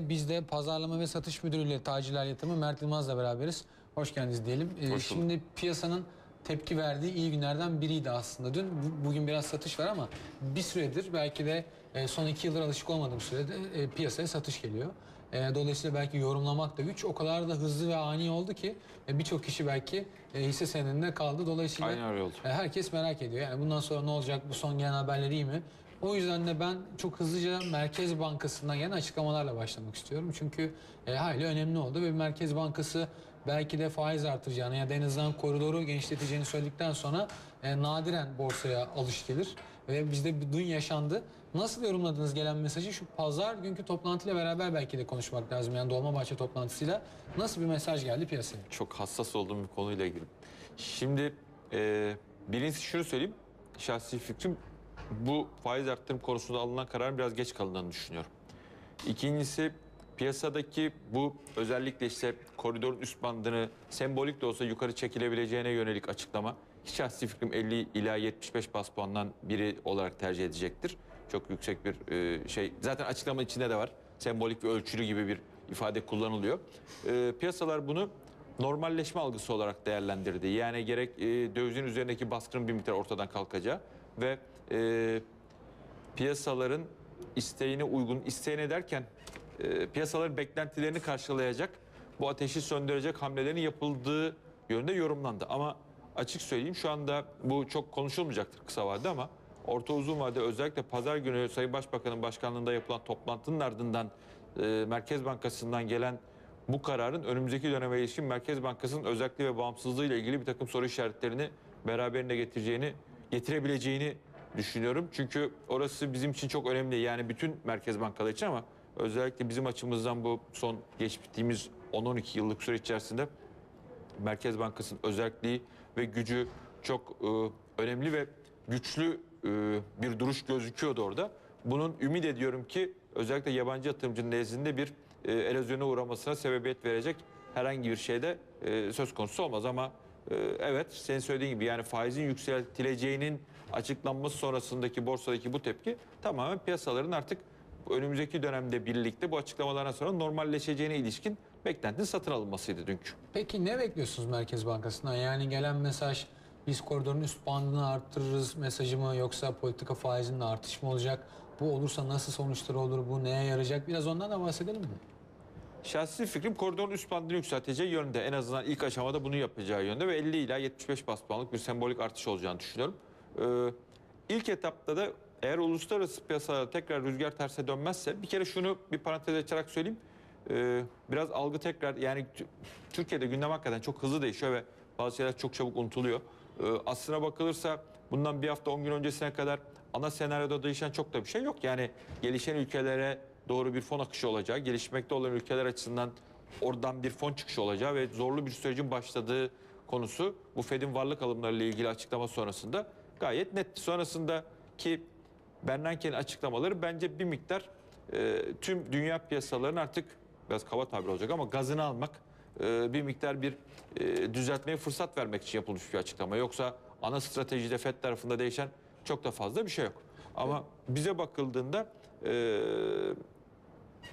Biz de pazarlama ve satış müdürüyle tacirler yatırımı Mert Yılmaz'la beraberiz. Hoş geldiniz diyelim. Ee, Hoş bulduk. şimdi piyasanın tepki verdiği iyi günlerden biriydi aslında. Dün bu- bugün biraz satış var ama bir süredir belki de e, son iki yıldır alışık olmadığım sürede e, piyasaya satış geliyor. E, dolayısıyla belki yorumlamak da güç. O kadar da hızlı ve ani oldu ki birçok kişi belki hisse senedinde kaldı. Dolayısıyla Aynen öyle oldu. Herkes merak ediyor. Yani bundan sonra ne olacak? Bu son gelen haberler iyi mi? O yüzden de ben çok hızlıca Merkez Bankası'ndan gelen açıklamalarla başlamak istiyorum. Çünkü e, hayli önemli oldu ve Merkez Bankası belki de faiz artıracağını ya da en azından koridoru genişleteceğini söyledikten sonra e, nadiren borsaya alış gelir. Ve bizde dün yaşandı. Nasıl yorumladınız gelen mesajı? Şu pazar günkü toplantıyla beraber belki de konuşmak lazım. Yani Dolmabahçe toplantısıyla nasıl bir mesaj geldi piyasaya? Çok hassas olduğum bir konuyla ilgili. Şimdi e, birincisi şunu söyleyeyim. Şahsi fikrim bu faiz arttırım konusunda alınan kararın biraz geç kalındığını düşünüyorum. İkincisi piyasadaki bu özellikle işte koridorun üst bandını sembolik de olsa yukarı çekilebileceğine yönelik açıklama şahsi fikrim 50 ila 75 bas puandan biri olarak tercih edecektir. Çok yüksek bir e, şey. Zaten açıklama içinde de var. Sembolik ve ölçülü gibi bir ifade kullanılıyor. E, piyasalar bunu normalleşme algısı olarak değerlendirdi. Yani gerek e, dövizin üzerindeki baskının bir miktar ortadan kalkacağı ve e, piyasaların isteğine uygun, isteğine derken e, piyasaların beklentilerini karşılayacak, bu ateşi söndürecek hamlelerin yapıldığı yönde yorumlandı. Ama açık söyleyeyim şu anda bu çok konuşulmayacaktır kısa vadede ama orta uzun vadede özellikle pazar günü Sayın Başbakan'ın başkanlığında yapılan toplantının ardından e, Merkez Bankası'ndan gelen bu kararın önümüzdeki döneme ilişkin Merkez Bankası'nın özelliği ve bağımsızlığı ile ilgili bir takım soru işaretlerini beraberinde getireceğini, getirebileceğini düşünüyorum. Çünkü orası bizim için çok önemli. Yani bütün merkez bankaları için ama özellikle bizim açımızdan bu son geçtiğimiz 10-12 yıllık süreç içerisinde Merkez Bankası'nın özelliği ve gücü çok e, önemli ve güçlü e, bir duruş gözüküyordu orada. Bunun ümit ediyorum ki özellikle yabancı yatırımcının nezdinde bir e, erozyona uğramasına sebebiyet verecek herhangi bir şeyde e, söz konusu olmaz ama evet senin söylediğin gibi yani faizin yükseltileceğinin açıklanması sonrasındaki borsadaki bu tepki tamamen piyasaların artık önümüzdeki dönemde birlikte bu açıklamalardan sonra normalleşeceğine ilişkin beklentinin satın alınmasıydı dünkü. Peki ne bekliyorsunuz Merkez Bankası'ndan? Yani gelen mesaj biz koridorun üst bandını arttırırız mesajı mı yoksa politika faizinin artış mı olacak? Bu olursa nasıl sonuçları olur? Bu neye yarayacak? Biraz ondan da bahsedelim mi? Şahsi fikrim koridorun üst bandını yükselteceği yönde. En azından ilk aşamada bunu yapacağı yönde ve 50 ila 75 bas puanlık bir sembolik artış olacağını düşünüyorum. Ee, ilk etapta da eğer uluslararası piyasalarda tekrar rüzgar terse dönmezse bir kere şunu bir parantez açarak söyleyeyim. Ee, biraz algı tekrar yani Türkiye'de gündem hakikaten çok hızlı değişiyor ve bazı şeyler çok çabuk unutuluyor. Ee, aslına bakılırsa bundan bir hafta 10 gün öncesine kadar ana senaryoda değişen çok da bir şey yok. Yani gelişen ülkelere doğru bir fon akışı olacağı, gelişmekte olan ülkeler açısından oradan bir fon çıkışı olacağı ve zorlu bir sürecin başladığı konusu bu Fed'in varlık alımlarıyla ilgili açıklama sonrasında gayet net. Sonrasında ki Bernanke'nin açıklamaları bence bir miktar e, tüm dünya piyasalarının artık biraz kaba tabir olacak ama gazını almak e, bir miktar bir e, düzeltmeye fırsat vermek için yapılmış bir açıklama. Yoksa ana stratejide FED tarafında değişen çok da fazla bir şey yok. Ama bize bakıldığında e,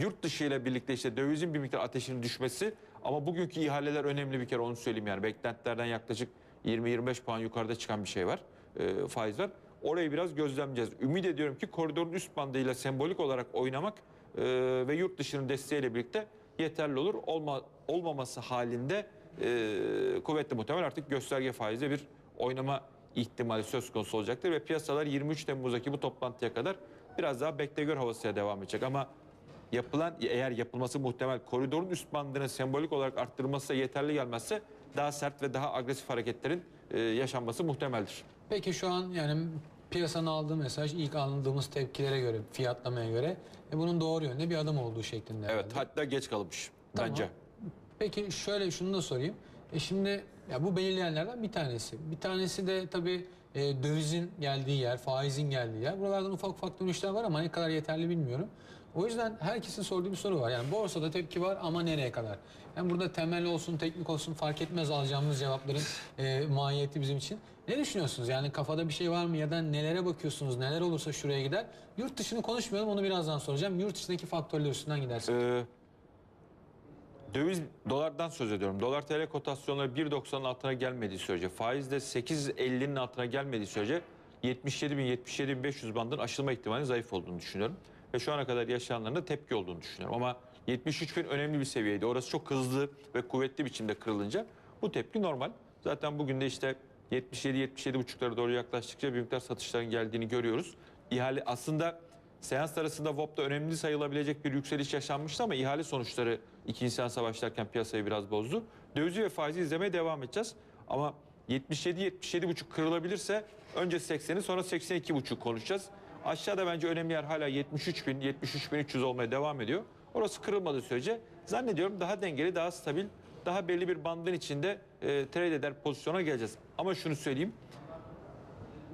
yurt dışı ile birlikte işte dövizin bir miktar ateşinin düşmesi ama bugünkü ihaleler önemli bir kere onu söyleyeyim yani beklentilerden yaklaşık 20-25 puan yukarıda çıkan bir şey var e, faiz var. Orayı biraz gözlemleyeceğiz. Ümit ediyorum ki koridorun üst bandıyla sembolik olarak oynamak e, ve yurt dışının desteğiyle birlikte yeterli olur. Olma, olmaması halinde e, kuvvetli muhtemel artık gösterge faizde bir oynama ihtimali söz konusu olacaktır ve piyasalar 23 Temmuz'daki bu toplantıya kadar biraz daha bekle gör havasıyla devam edecek ama yapılan eğer yapılması muhtemel koridorun üst bandını sembolik olarak arttırılması yeterli gelmezse daha sert ve daha agresif hareketlerin e, yaşanması muhtemeldir. Peki şu an yani piyasanın aldığı mesaj ilk aldığımız tepkilere göre, fiyatlamaya göre e, bunun doğru yönde bir adım olduğu şeklinde. Evet herhalde. hatta geç kalmış Tamam. bence. Peki şöyle şunu da sorayım. E şimdi ya bu belirleyenlerden bir tanesi. Bir tanesi de tabii e, dövizin geldiği yer, faizin geldiği yer. Buralardan ufak ufak dönüşler var ama ne kadar yeterli bilmiyorum. O yüzden herkesin sorduğu bir soru var. Yani borsada tepki var ama nereye kadar? Yani burada temel olsun, teknik olsun fark etmez alacağımız cevapların e, mahiyeti bizim için. Ne düşünüyorsunuz? Yani kafada bir şey var mı ya da nelere bakıyorsunuz? Neler olursa şuraya gider. Yurt dışını konuşmayalım onu birazdan soracağım. Yurt dışındaki faktörler üstünden gidersek. Ee, döviz dolardan söz ediyorum. Dolar TL kotasyonları 1.90'ın altına gelmediği sürece, faiz de 8.50'nin altına gelmediği sürece 77 bin 77 bin 500 bandın aşılma ihtimali zayıf olduğunu düşünüyorum. Ve şu ana kadar yaşayanların da tepki olduğunu düşünüyorum. Ama 73 bin önemli bir seviyeydi. Orası çok hızlı ve kuvvetli biçimde kırılınca bu tepki normal. Zaten bugün de işte 77 buçuklara doğru yaklaştıkça bir miktar satışların geldiğini görüyoruz. İhale aslında seans arasında VOP'ta önemli sayılabilecek bir yükseliş yaşanmıştı ama ihale sonuçları ikinci seansa başlarken piyasayı biraz bozdu. Dövizi ve faizi izlemeye devam edeceğiz. Ama 77 buçuk kırılabilirse önce 80'i sonra 82,5 konuşacağız. Aşağıda bence önemli yer hala 73 bin, 73 bin 300 olmaya devam ediyor. Orası kırılmadığı sürece zannediyorum daha dengeli, daha stabil, daha belli bir bandın içinde e, trade eder pozisyona geleceğiz. Ama şunu söyleyeyim,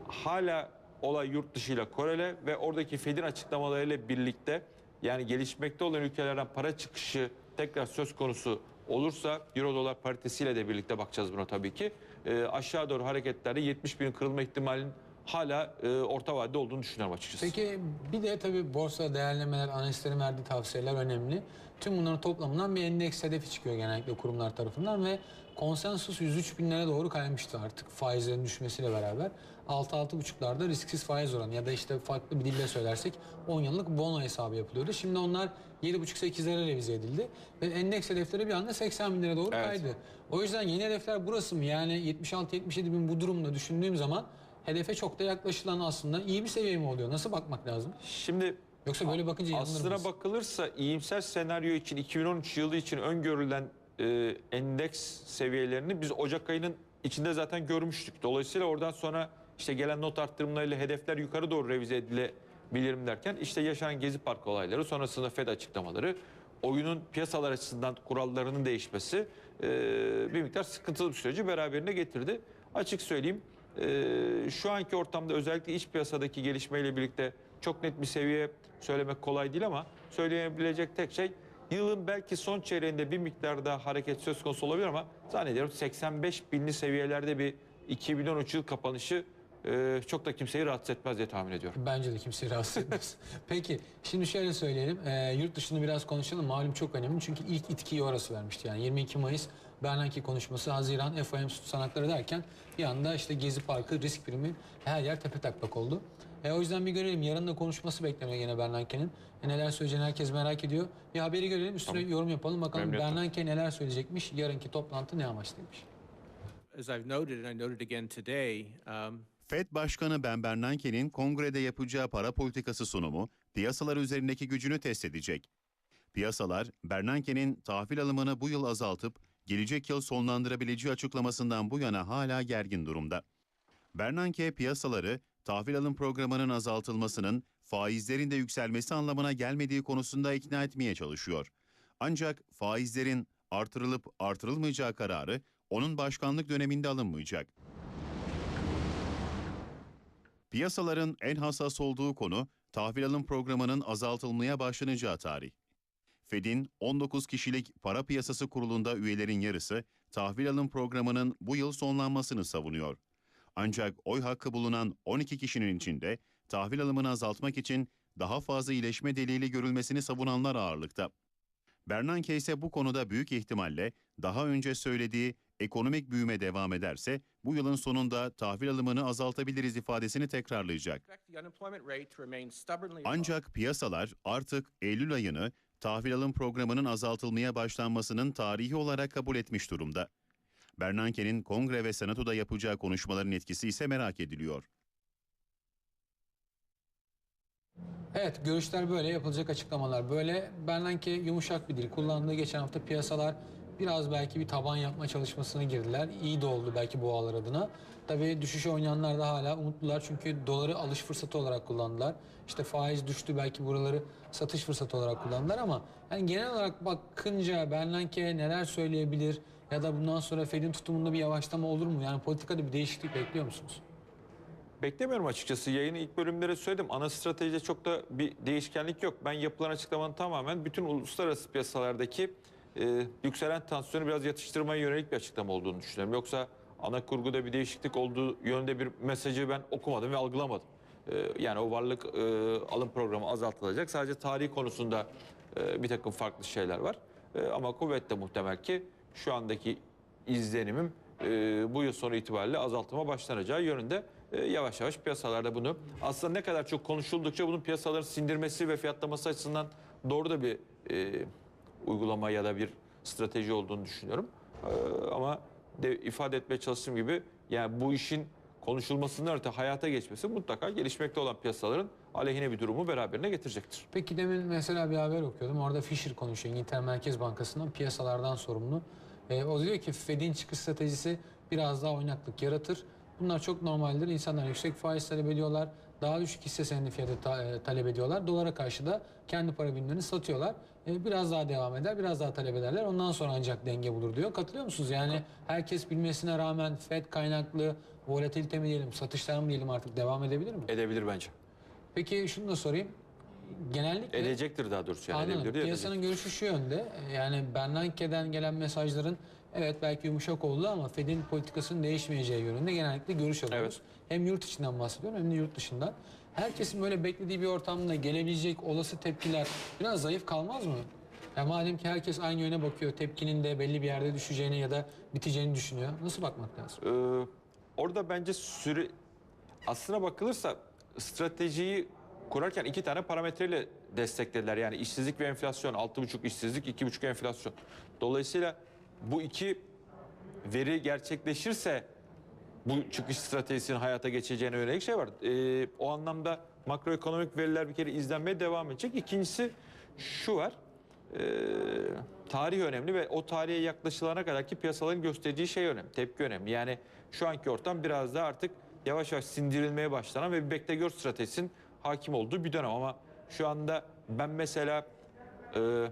hala olay yurt dışıyla korele ve oradaki Fed'in açıklamalarıyla birlikte yani gelişmekte olan ülkelerden para çıkışı tekrar söz konusu olursa euro dolar paritesiyle de birlikte bakacağız buna tabii ki. E, aşağı doğru hareketlerde 70 bin kırılma ihtimalinin hala e, orta vadede olduğunu düşünüyorum açıkçası. Peki bir de tabii borsa değerlemeler, analistlerin verdiği tavsiyeler önemli. Tüm bunların toplamından bir endeks hedefi çıkıyor genellikle kurumlar tarafından ve konsensus 103 binlere doğru kaymıştı artık faizlerin düşmesiyle beraber. 6-6,5'larda risksiz faiz oranı ya da işte farklı bir dille söylersek 10 yıllık bono hesabı yapılıyordu. Şimdi onlar 7,5-8'lere revize edildi ve endeks hedefleri bir anda 80 binlere doğru Evet. kaydı. O yüzden yeni hedefler burası mı? Yani 76-77 bin bu durumda düşündüğüm zaman hedefe çok da yaklaşılan aslında iyi bir seviye mi oluyor? Nasıl bakmak lazım? Şimdi Yoksa böyle bakınca yanılır Aslına mıyız? bakılırsa iyimser senaryo için 2013 yılı için öngörülen e, endeks seviyelerini biz Ocak ayının içinde zaten görmüştük. Dolayısıyla oradan sonra işte gelen not arttırımlarıyla hedefler yukarı doğru revize edilebilirim derken işte yaşanan Gezi Parkı olayları sonrasında Fed açıklamaları oyunun piyasalar açısından kurallarının değişmesi e, bir miktar sıkıntılı bir süreci beraberine getirdi. Açık söyleyeyim e, şu anki ortamda özellikle iç piyasadaki gelişmeyle birlikte çok net bir seviye söylemek kolay değil ama söyleyebilecek tek şey yılın belki son çeyreğinde bir miktar daha hareket söz konusu olabilir ama zannediyorum 85 binli seviyelerde bir 2013 yıl kapanışı e, çok da kimseyi rahatsız etmez diye tahmin ediyorum. Bence de kimseyi rahatsız etmez. Peki şimdi şöyle söyleyelim. Ee, yurt dışını biraz konuşalım. Malum çok önemli. Çünkü ilk itkiyi orası vermişti. Yani 22 Mayıs Bernanke konuşması, Haziran FOM tutanakları derken bir anda işte Gezi Parkı, risk primi her yer tepe taklak oldu. E, o yüzden bir görelim. Yarın da konuşması bekleniyor yine Bernanke'nin. E, neler söyleyeceğini herkes merak ediyor. Bir haberi görelim. Üstüne yorum yapalım. Bakalım Memnuniyetle. Bernanke neler söyleyecekmiş. Yarınki toplantı ne amaçlıymış. as I've noted, and I noted again today, um, Fed Başkanı Ben Bernanke'nin kongrede yapacağı para politikası sunumu piyasalar üzerindeki gücünü test edecek. Piyasalar Bernanke'nin tahvil alımını bu yıl azaltıp gelecek yıl sonlandırabileceği açıklamasından bu yana hala gergin durumda. Bernanke piyasaları tahvil alım programının azaltılmasının faizlerin de yükselmesi anlamına gelmediği konusunda ikna etmeye çalışıyor. Ancak faizlerin artırılıp artırılmayacağı kararı onun başkanlık döneminde alınmayacak. Piyasaların en hassas olduğu konu tahvil alım programının azaltılmaya başlanacağı tarih. Fed'in 19 kişilik para piyasası kurulunda üyelerin yarısı tahvil alım programının bu yıl sonlanmasını savunuyor. Ancak oy hakkı bulunan 12 kişinin içinde tahvil alımını azaltmak için daha fazla iyileşme delili görülmesini savunanlar ağırlıkta. Bernanke ise bu konuda büyük ihtimalle daha önce söylediği ekonomik büyüme devam ederse bu yılın sonunda tahvil alımını azaltabiliriz ifadesini tekrarlayacak. Ancak piyasalar artık Eylül ayını tahvil alım programının azaltılmaya başlanmasının tarihi olarak kabul etmiş durumda. Bernanke'nin kongre ve senatoda yapacağı konuşmaların etkisi ise merak ediliyor. Evet görüşler böyle yapılacak açıklamalar böyle. Bernanke yumuşak bir dil kullandığı geçen hafta piyasalar biraz belki bir taban yapma çalışmasına girdiler. İyi de oldu belki boğalar adına. Tabii düşüşe oynayanlar da hala umutlular çünkü doları alış fırsatı olarak kullandılar. İşte faiz düştü belki buraları satış fırsatı olarak kullandılar ama yani genel olarak bakınca Bernanke neler söyleyebilir ya da bundan sonra Fed'in tutumunda bir yavaşlama olur mu? Yani politikada bir değişiklik bekliyor musunuz? Beklemiyorum açıkçası. Yayının ilk bölümlere söyledim. Ana stratejide çok da bir değişkenlik yok. Ben yapılan açıklamanın tamamen bütün uluslararası piyasalardaki e, yükselen tansiyonu biraz yatıştırmaya yönelik bir açıklama olduğunu düşünüyorum. Yoksa ana kurguda bir değişiklik olduğu yönde bir mesajı ben okumadım ve algılamadım. E, yani o varlık e, alım programı azaltılacak. Sadece tarihi konusunda e, bir takım farklı şeyler var. E, ama kuvvetle muhtemel ki şu andaki izlenimim e, bu yıl sonu itibariyle azaltıma başlanacağı yönünde e, yavaş yavaş piyasalarda bunu aslında ne kadar çok konuşuldukça bunun piyasaların sindirmesi ve fiyatlaması açısından doğru da bir e, uygulama ya da bir strateji olduğunu düşünüyorum. E, ama de ifade etmeye çalıştığım gibi yani bu işin konuşulmasından öte hayata geçmesi mutlaka gelişmekte olan piyasaların aleyhine bir durumu beraberine getirecektir. Peki demin mesela bir haber okuyordum. Orada Fisher konuşuyor. İngiltere Merkez Bankası'ndan piyasalardan sorumlu. Ee, o diyor ki Fed'in çıkış stratejisi biraz daha oynaklık yaratır. Bunlar çok normaldir. İnsanlar yüksek faiz talep ediyorlar. Daha düşük hisse senedi fiyatı ta- e, talep ediyorlar. Dolara karşı da kendi para birimlerini satıyorlar. Ee, biraz daha devam eder, biraz daha talep ederler. Ondan sonra ancak denge bulur diyor. Katılıyor musunuz? Yani herkes bilmesine rağmen Fed kaynaklı volatilite mi diyelim, satışlar mı diyelim artık devam edebilir mi? Edebilir bence. Peki şunu da sorayım. Genellikle Edecektir daha doğrusu yani Anladım. edebilir Piyasanın görüşü şu yönde. Yani Bernanke'den gelen mesajların evet belki yumuşak oldu ama Fed'in politikasının değişmeyeceği yönünde genellikle görüş alıyoruz. Hem yurt içinden bahsediyorum hem de yurt dışından. Herkesin böyle beklediği bir ortamda gelebilecek olası tepkiler biraz zayıf kalmaz mı? Ya madem ki herkes aynı yöne bakıyor, tepkinin de belli bir yerde düşeceğini ya da biteceğini düşünüyor. Nasıl bakmak lazım? Ee, orada bence süre aslına bakılırsa stratejiyi kurarken iki tane parametreyle desteklediler. Yani işsizlik ve enflasyon. 6,5 işsizlik, 2,5 enflasyon. Dolayısıyla bu iki veri gerçekleşirse bu çıkış stratejisinin hayata geçeceğine yönelik şey var. Ee, o anlamda makroekonomik veriler bir kere izlenmeye devam edecek. İkincisi şu var. Ee, tarih önemli ve o tarihe yaklaşılana kadar ki piyasaların gösterdiği şey önemli, tepki önemli. Yani şu anki ortam biraz da artık yavaş yavaş sindirilmeye başlanan ve bir bekle gör stratejisinin hakim olduğu bir dönem ama şu anda ben mesela e,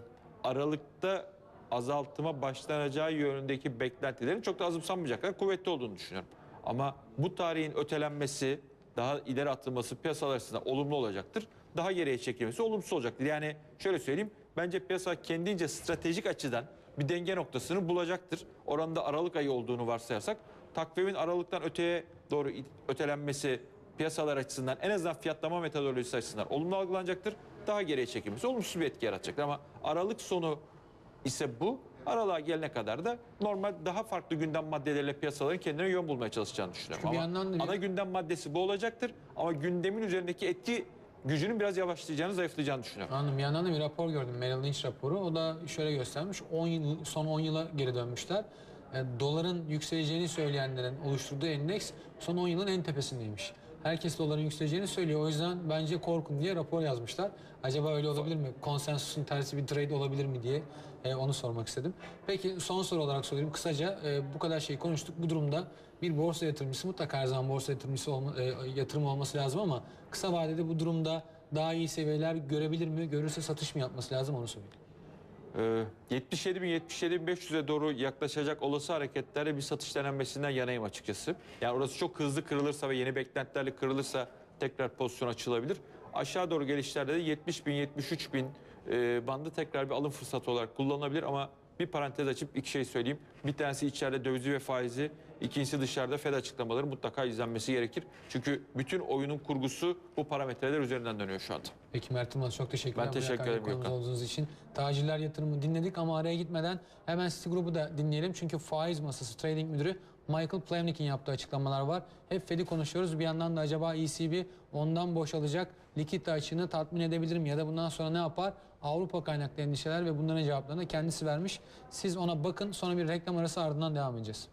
Aralık'ta azaltıma başlanacağı yönündeki beklentilerin çok da azımsanmayacak kadar kuvvetli olduğunu düşünüyorum. Ama bu tarihin ötelenmesi, daha ileri atılması piyasalar açısından olumlu olacaktır. Daha geriye çekilmesi olumsuz olacaktır. Yani şöyle söyleyeyim, bence piyasa kendince stratejik açıdan bir denge noktasını bulacaktır. Oranda Aralık ayı olduğunu varsayarsak, takvimin Aralık'tan öteye doğru ötelenmesi piyasalar açısından en azından fiyatlama metodolojisi açısından olumlu algılanacaktır. Daha geriye çekilmesi olumsuz bir etki yaratacaktır. Ama Aralık sonu ise bu. Aralığa gelene kadar da normal daha farklı gündem maddeleriyle piyasaların kendine yön bulmaya çalışacağını düşünüyorum. Çünkü bir Ama yandan da- ana gündem maddesi bu olacaktır. Ama gündemin üzerindeki etki gücünün biraz yavaşlayacağını, zayıflayacağını düşünüyorum. Anladım. Bir yandan da bir rapor gördüm. Merrill Lynch raporu. O da şöyle göstermiş. 10 yıl, son 10 yıla geri dönmüşler. E, doların yükseleceğini söyleyenlerin oluşturduğu endeks son 10 yılın en tepesindeymiş. Herkes doların yükseleceğini söylüyor. O yüzden bence korkun diye rapor yazmışlar. Acaba öyle olabilir mi? Konsensusun tersi bir trade olabilir mi diye e, onu sormak istedim. Peki son soru olarak sorayım. Kısaca e, bu kadar şey konuştuk. Bu durumda bir borsa yatırımcısı mutlaka her zaman borsa yatırımcısı olma, e, yatırım olması lazım ama kısa vadede bu durumda daha iyi seviyeler görebilir mi? Görürse satış mı yapması lazım onu söyleyeyim. Ee, 77 bin 77 bin 500'e doğru yaklaşacak olası hareketlerde bir satış denenmesinden yanayım açıkçası. Yani orası çok hızlı kırılırsa ve yeni beklentilerle kırılırsa tekrar pozisyon açılabilir. Aşağı doğru gelişlerde de 70 bin 73 bin e, bandı tekrar bir alım fırsatı olarak kullanılabilir ama bir parantez açıp iki şey söyleyeyim. Bir tanesi içeride dövizi ve faizi, ikincisi dışarıda Fed açıklamaları mutlaka izlenmesi gerekir. Çünkü bütün oyunun kurgusu bu parametreler üzerinden dönüyor şu anda. Peki Mert Yılmaz çok teşekkürler. Ben teşekkür ederim Gökhan. olduğunuz için. Tacirler yatırımı dinledik ama araya gitmeden hemen City da dinleyelim. Çünkü faiz masası trading müdürü Michael Plevnik'in yaptığı açıklamalar var. Hep Fed'i konuşuyoruz. Bir yandan da acaba ECB ondan boşalacak likit açığını tatmin edebilir mi? Ya da bundan sonra ne yapar? Avrupa kaynaklı endişeler ve bunların cevaplarını kendisi vermiş. Siz ona bakın sonra bir reklam arası ardından devam edeceğiz.